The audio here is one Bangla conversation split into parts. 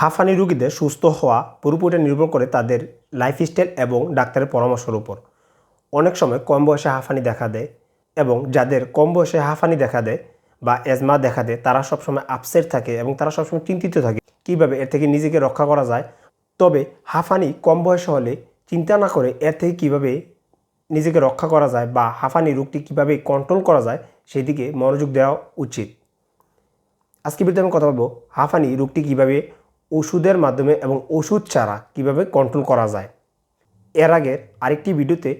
হাঁফানি রোগীদের সুস্থ হওয়া পুরোপুরি নির্ভর করে তাদের লাইফস্টাইল এবং ডাক্তারের পরামর্শের উপর। অনেক সময় কম বয়সে হাঁফানি দেখা দেয় এবং যাদের কম বয়সে হাঁফানি দেখা দেয় বা এজমা দেখা দেয়, তারা সবসময় আপসেট থাকে এবং তারা সবসময় চিন্তিত থাকে কীভাবে এর থেকে নিজেকে রক্ষা করা যায়। তবে হাঁফানি কম বয়সে হলে চিন্তা না করে এর থেকে কীভাবে নিজেকে রক্ষা করা যায় বা হাঁফানি রোগটি কীভাবে কন্ট্রোল করা যায় সেই দিকে মনোযোগ দেওয়া উচিত। আজকে ভিডিওতে আমি কথা বলব হাঁফানি রোগটি কীভাবে ওষুধের মাধ্যমে এবং ওষুধ ছাড়া কীভাবে কন্ট্রোল করা যায়? এর আগের আরেকটি ভিডিওতে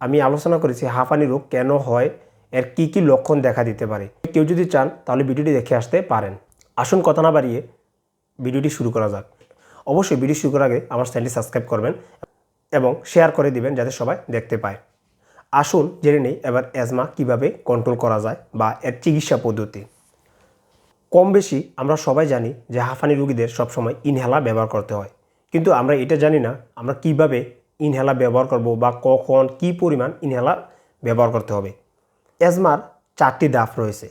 আমি আলোচনা করেছি হাঁফানি রোগ কেন হয়, এর কি কি লক্ষণ দেখা দিতে পারে। কেউ যদি চান, তাহলে ভিডিওটি দেখে আসতে পারেন। আসুন কথা না বাড়িয়ে ভিডিওটি শুরু করা যাক। অবশ্যই ভিডিও শুরু করার আগে আমার চ্যানেলটি সাবস্ক্রাইব করবেন এবং শেয়ার করে দিবেন যাতে সবাই দেখতে পায়। আসুন জেনে নেই, এবার অ্যাজমা কীভাবে কন্ট্রোল করা যায় বা এর চিকিৎসা পদ্ধতি। কম বেশি আমরা সবাই জানি যে হাঁফানি রোগীদের সবসময় ইনহেলার ব্যবহার করতে হয়। কিন্তু আমরা এটা জানি না, আমরা কীভাবে ইনহেলার ব্যবহার করব বা কখন কি পরিমাণ ইনহেলার ব্যবহার করতে হবে। অ্যাজমার চারটি ধাপ রয়েছে।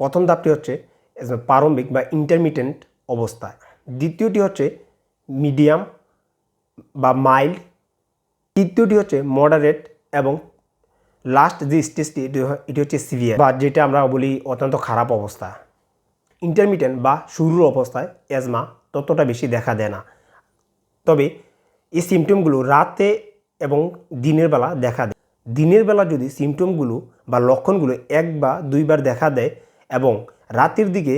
প্রথম ধাপটি হচ্ছে অ্যাজমা প্রারম্ভিক বা ইন্টারমিডিয়েন্ট অবস্থা দ্বিতীয়টি হচ্ছে মিডিয়াম বা মাইল্ড তৃতীয়টি হচ্ছে মডারেট এবং লাস্ট যে স্টেজটি এটি হচ্ছে সিভিয়ার বা যেটা আমরা বলি অত্যন্ত খারাপ অবস্থা। ইন্টারমিডিয়েন্ট বা শুরুর অবস্থায় অ্যাজমা ততটা বেশি দেখা দেয় না। তবে এই সিমটমগুলো রাতে এবং দিনের বেলা দেখা দেয়। দিনের বেলা যদি সিমটমগুলো বা লক্ষণগুলো এক বা দুইবার দেখা দেয় এবং রাতের দিকে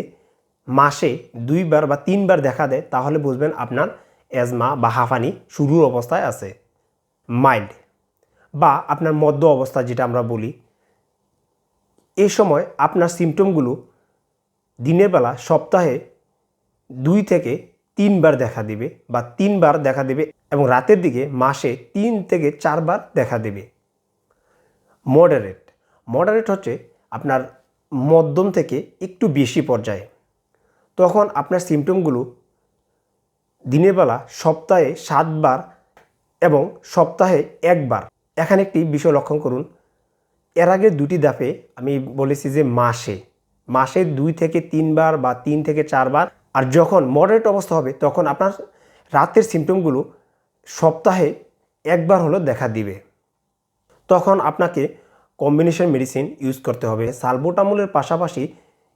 মাসে দুইবার বা তিনবার দেখা দেয়, তাহলে বুঝবেন আপনার অ্যাজমা বা হাঁফানি শুরুর অবস্থায় আছে। মাইল্ড বা আপনার মধ্য অবস্থা যেটা আমরা বলি এই সময় আপনার সিমটমগুলো দিনের বেলা সপ্তাহে দুই থেকে তিনবার দেখা দেবে বা তিনবার দেখা দেবে এবং রাতের দিকে মাসে তিন থেকে চারবার দেখা দেবে। মডারেট মডারেট হচ্ছে আপনার মধ্যম থেকে একটু বেশি পর্যায়ে। তখন আপনার সিমটমগুলো দিনের বেলা সপ্তাহে সাতবার এবং সপ্তাহে একবার। এখানে একটি বিষয় লক্ষণ করুন। এর আগে দুটি ধাপে আমি বলেছি যে মাসে। মাসে দুই থেকে তিনবার বা তিন থেকে চারবার। আর যখন মডারেট অবস্থা হবে, তখন আপনার রাতের সিমটমগুলো সপ্তাহে একবার হলো দেখা দিবে। তখন আপনাকে কম্বিনেশন মেডিসিন ইউজ করতে হবে। সালবোটামলের পাশাপাশি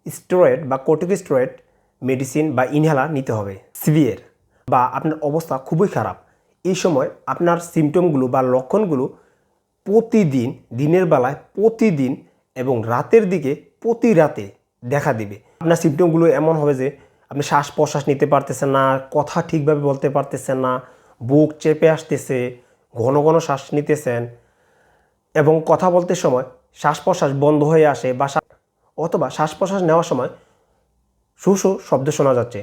স্টেরয়েড বা কর্টিকোস্টেরয়েড মেডিসিন বা ইনহেলার নিতে হবে। সিভিয়ার বা আপনার অবস্থা খুবই খারাপ। এই সময় আপনার সিমটমগুলো বা লক্ষণগুলো প্রতিদিন, দিনের বেলায় প্রতিদিন এবং রাতের দিকে প্রতি রাতে দেখা দিবে। আপনার সিমটমগুলো এমন হবে যে, আপনি শ্বাস প্রশ্বাস নিতে পারতেছেন না, কথা ঠিকভাবে বলতে পারতেছেন না, বুক চেপে আসতেছে, ঘন ঘন শ্বাস নিতেছেন এবং কথা বলতে সময় শ্বাস প্রশ্বাস বন্ধ হয়ে আসে, বা অথবা শ্বাস প্রশ্বাস নেওয়ার সময় শু শব্দ শোনা যাচ্ছে।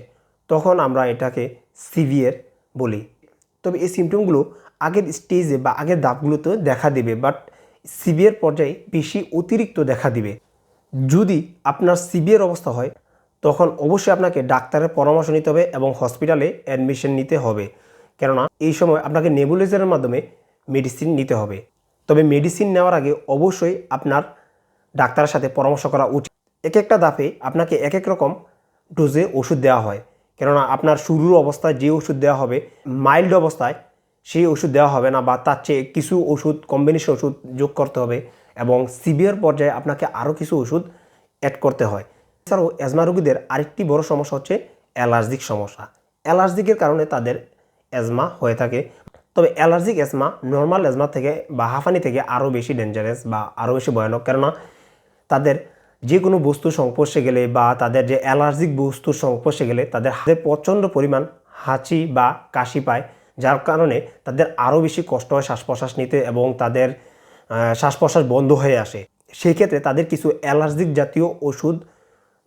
তখন আমরা এটাকে সিভিয়ার বলি। তবে এই সিমটমগুলো আগের স্টেজে বা আগের ধাপগুলোতে দেখা দিবে বাট সিভিয়ার পর্যায়ে বেশি অতিরিক্ত দেখা দিবে। যদি আপনার সিভিয়ার অবস্থা হয়, তখন অবশ্যই আপনাকে ডাক্তারের পরামর্শ নিতে হবে এবং হসপিটালে অ্যাডমিশন নিতে হবে। কেননা, এই সময় আপনাকে নেবুলাইজারের মাধ্যমে মেডিসিন নিতে হবে। তবে মেডিসিন নেওয়ার আগে অবশ্যই আপনার ডাক্তারের সাথে পরামর্শ করা উচিত। এক একটা ধাপে আপনাকে এক এক রকম ডোজে ওষুধ দেওয়া হয়। কেননা, আপনার শুরুর অবস্থায় যে ওষুধ দেওয়া হবে, মাইল্ড অবস্থায় সেই ওষুধ দেওয়া হবে না বা তার চেয়ে কিছু ওষুধ, কম্বিনেশন ওষুধ যোগ করতে হবে। এবং সিভিয়ার পর্যায়ে আপনাকে আরও কিছু ওষুধ অ্যাড করতে হয়। এছাড়াও অ্যাজমা রোগীদের আরেকটি বড় সমস্যা হচ্ছে অ্যালার্জিক সমস্যা। অ্যালার্জিকের কারণে তাদের অ্যাজমা হয়ে থাকে। তবে অ্যালার্জিক অ্যাজমা নর্মাল অ্যাজমা থেকে বা হাফানি থেকে আরও বেশি ডেঞ্জারাস বা আরও বেশি ভয়ানক। কেননা তাদের যে কোনো বস্তু সংস্পর্শে গেলে বা তাদের যে অ্যালার্জিক বস্তুর সংস্পর্শে গেলে তাদের হাতে প্রচণ্ড পরিমাণ হাঁচি বা কাশি পায়, যার কারণে তাদের আরও বেশি কষ্ট হয় শ্বাস প্রশ্বাস নিতে এবং তাদের শ্বাস প্রশ্বাস বন্ধ হয়ে আসে। সেই ক্ষেত্রে তাদের কিছু অ্যালার্জিক জাতীয় ওষুধ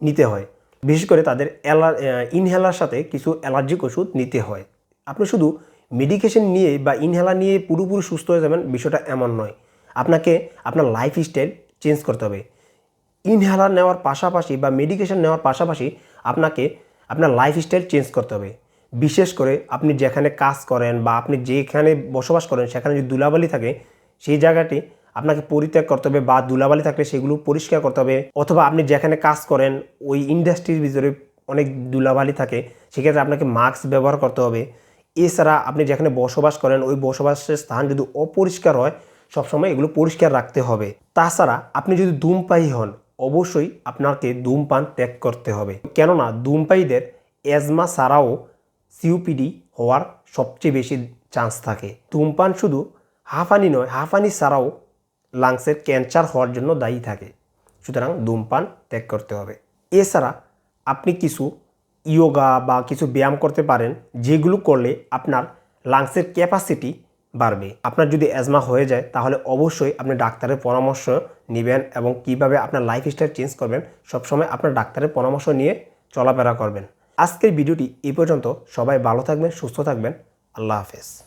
নিতে হয়। বিশেষ করে তাদের অ্যালার ইনহেলার সাথে কিছু অ্যালার্জিক ওষুধ নিতে হয়। আপনি শুধু মেডিকেশন নিয়ে বা ইনহেলার নিয়ে পুরোপুরি সুস্থ হয়ে যাবেন, বিষয়টা এমন নয়। আপনাকে আপনার লাইফ স্টাইল চেঞ্জ করতে হবে। ইনহেলার নেওয়ার পাশাপাশি বা মেডিকেশন নেওয়ার পাশাপাশি আপনাকে আপনার লাইফ স্টাইল চেঞ্জ করতে হবে। বিশেষ করে আপনি যেখানে কাজ করেন বা আপনি যেখানে বসবাস করেন, সেখানে যদি দুলাবালি থাকে সেই জায়গাটি আপনাকে পরিত্যাগ করতে হবে বা ধুলাবালি থাকলে সেগুলো পরিষ্কার করতে হবে। অথবা আপনি যেখানে কাজ করেন, ওই ইন্ডাস্ট্রির ভিতরে অনেক ধুলাবালি থাকে, সেক্ষেত্রে আপনাকে মাস্ক ব্যবহার করতে হবে। এছাড়া আপনি যেখানে বসবাস করেন, ওই বসবাসের স্থান যদি অপরিষ্কার হয়, সবসময় এগুলো পরিষ্কার রাখতে হবে। তাছাড়া আপনি যদি ধূমপায়ী হন, অবশ্যই আপনাকে ধূমপান ত্যাগ করতে হবে। কেননা ধূমপায়ীদের অ্যাজমা ছাড়াও সিউপিডি হওয়ার সবচেয়ে বেশি চান্স থাকে। ধূমপান শুধু হাঁফানি নয়, হাঁফানি ছাড়াও লাংসের ক্যান্সার হওয়ার জন্য দায়ী থাকে। সুতরাং ধূমপান ত্যাগ করতে হবে। এছাড়া আপনি কিছু ইয়োগা বা কিছু ব্যায়াম করতে পারেন, যেগুলো করলে আপনার লাংসের ক্যাপাসিটি বাড়বে। আপনার যদি অ্যাজমা হয়ে যায়, তাহলে অবশ্যই আপনি ডাক্তারের পরামর্শ নেবেন এবং কীভাবে আপনার লাইফস্টাইল চেঞ্জ করবেন, সবসময় আপনার ডাক্তারের পরামর্শ নিয়ে চলাফেরা করবেন। আজকের ভিডিওটি এই পর্যন্ত। সবাই ভালো থাকবেন, সুস্থ থাকবেন। আল্লাহ হাফেজ।